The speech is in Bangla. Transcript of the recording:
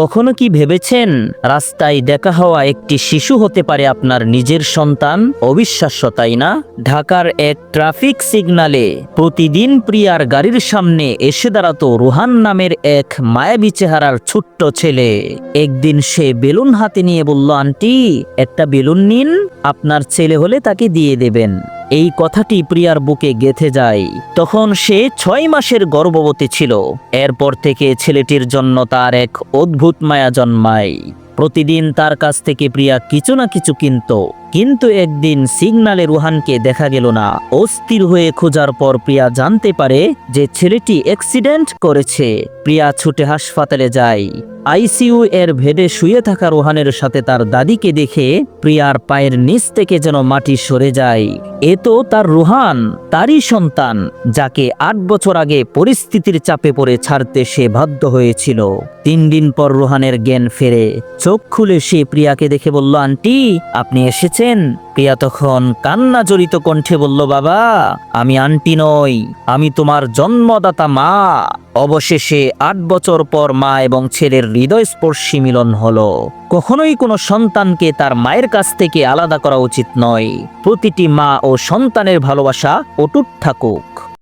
কখনো কি ভেবেছেন রাস্তায় দেখা হওয়া একটি শিশু হতে পারে আপনার নিজের সন্তান? অবিশ্বাস্য, তাই না? ঢাকার এক ট্রাফিক সিগনালে প্রতিদিন প্রিয়ার গাড়ির সামনে এসে দাঁড়াতো রুহান নামের এক মায়াবী চেহারার ছোট্ট ছেলে। একদিন সে বেলুন হাতে নিয়ে বলল, আন্টি, একটা বেলুন নিন, আপনার ছেলে হলে তাকে দিয়ে দেবেন। এই কথাটি প্রিয়ার বুকে গেথে যায়। তখন সে ছয় মাসের গর্ভবতী ছিল। এরপর থেকে ছেলেটির জন্য তার এক অদ্ভুত মায়া জন্মায়। প্রতিদিন তার কাছ থেকে প্রিয়া কিছু না কিছু কিনত। কিন্তু একদিন সিগনালে রুহানকে দেখা গেল না। অস্থির হয়ে খোঁজার পর প্রিয়া জানতে পারে যে ছেলেটি অ্যাক্সিডেন্ট করেছে। প্রিয়া ছুটে হাসপাতালে যায়। আইসিইউ এর ভেদে শুয়ে থাকা রোহানের সাথে তার দাদিকে দেখে প্রিয়ার পায়ের নিচ থেকে যেন মাটি সরে যায়। এ তো তার রুহান, তারই সন্তান, যাকে আট বছর আগে পরিস্থিতির চাপে পড়ে ছাড়তে সে বাধ্য হয়েছিল। তিন দিন পর রুহানের জ্ঞান ফেরে। চোখ খুলে সে প্রিয়াকে দেখে বলল, আন্টি, আপনি এসেছেন? প্রিয়া তখন কান্না জড়িত কণ্ঠে বলল, বাবা, আমি আন্টি নই, আমি তোমার জন্মদাতা মা। অবশেষে আট বছর পর মা এবং ছেলের হৃদয়স্পর্শী মিলন হলো। কখনোই কোনো সন্তানকে তার মায়ের কাছ থেকে আলাদা করা উচিত নয়। প্রতিটি মা ও সন্তানের ভালোবাসা অটুট থাকুক।